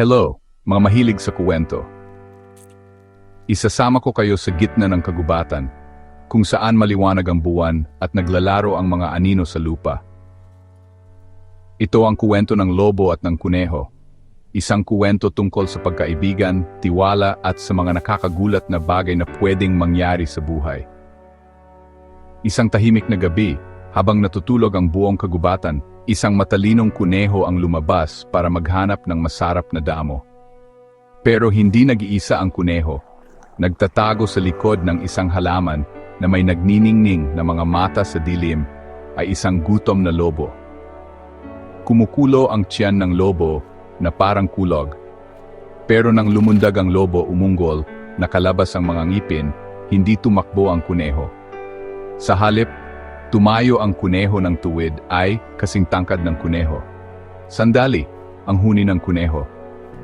Hello, mga mahilig sa kuwento. Isasama ko kayo sa gitna ng kagubatan, kung saan maliwanag ang buwan at naglalaro ang mga anino sa lupa. Ito ang kuwento ng lobo at ng kuneho. Isang kuwento tungkol sa pagkaibigan, tiwala at sa mga nakakagulat na bagay na pwedeng mangyari sa buhay. Isang tahimik na gabi, habang natutulog ang buong kagubatan, isang matalinong kuneho ang lumabas para maghanap ng masarap na damo. Pero hindi nag-iisa ang kuneho. Nagtatago sa likod ng isang halaman na may nagniningning na mga mata sa dilim ay isang gutom na lobo. Kumukulo ang tiyan ng lobo na parang kulog. Pero nang lumundag ang lobo umunggol, nakalabas ang mga ngipin, hindi tumakbo ang kuneho. Sa halip, tumayo ang kuneho ng tuwid ay kasing tangkad ng kuneho. Sandali, ang huni ng kuneho.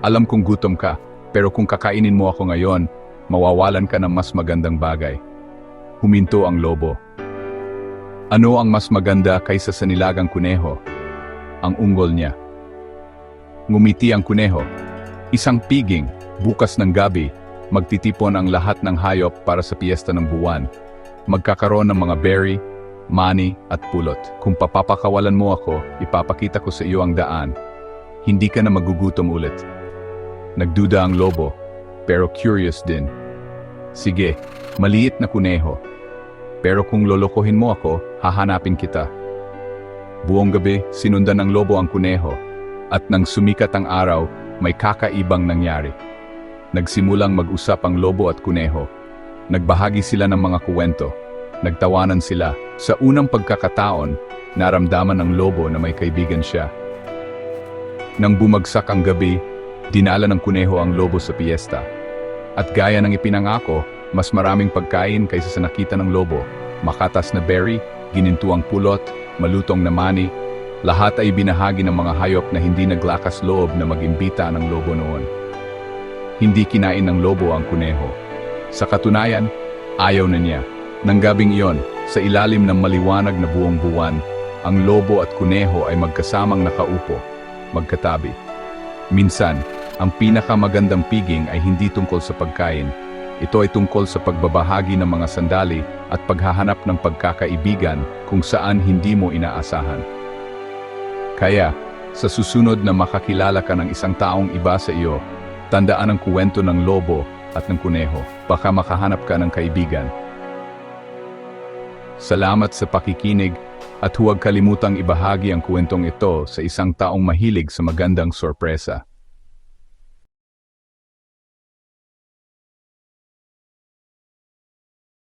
Alam kong gutom ka, pero kung kakainin mo ako ngayon, mawawalan ka ng mas magandang bagay. Huminto ang lobo. Ano ang mas maganda kaysa sa nilagang kuneho? Ang unggol niya. Ngumiti ang kuneho. Isang piging, bukas ng gabi, magtitipon ang lahat ng hayop para sa piyesta ng buwan. Magkakaroon ng mga berry, money at pulot. Kung papapakawalan mo ako, ipapakita ko sa iyo ang daan. Hindi ka na magugutom ulit. Nagduda ang lobo, pero curious din. Sige, maliit na kuneho. Pero kung lolokohin mo ako, hahanapin kita. Buong gabi, sinundan ng lobo ang kuneho. At nang sumikat ang araw, may kakaibang nangyari. Nagsimulang mag-usap ang lobo at kuneho. Nagbahagi sila ng mga kuwento. Nagtawanan sila. Sa unang pagkakataon, naramdaman ng lobo na may kaibigan siya. Nang bumagsak ang gabi, dinala ng kuneho ang lobo sa piyesta. At gaya ng ipinangako, mas maraming pagkain kaysa sa nakita ng lobo. Makatas na berry, ginintuang pulot, malutong na mani, lahat ay binahagi ng mga hayop na hindi naglakas loob na magimbita ng lobo noon. Hindi kinain ng lobo ang kuneho. Sa katunayan, ayaw na niya. Nang gabing iyon, sa ilalim ng maliwanag na buong buwan, ang lobo at kuneho ay magkasamang nakaupo, magkatabi. Minsan, ang pinakamagandang piging ay hindi tungkol sa pagkain. Ito ay tungkol sa pagbabahagi ng mga sandali at paghahanap ng pagkakaibigan kung saan hindi mo inaasahan. Kaya, sa susunod na makakilala ka ng isang taong iba sa iyo, tandaan ang kuwento ng lobo at ng kuneho. Baka makahanap ka ng kaibigan. Salamat sa pakikinig at huwag kalimutang ibahagi ang kwentong ito sa isang taong mahilig sa magandang sorpresa.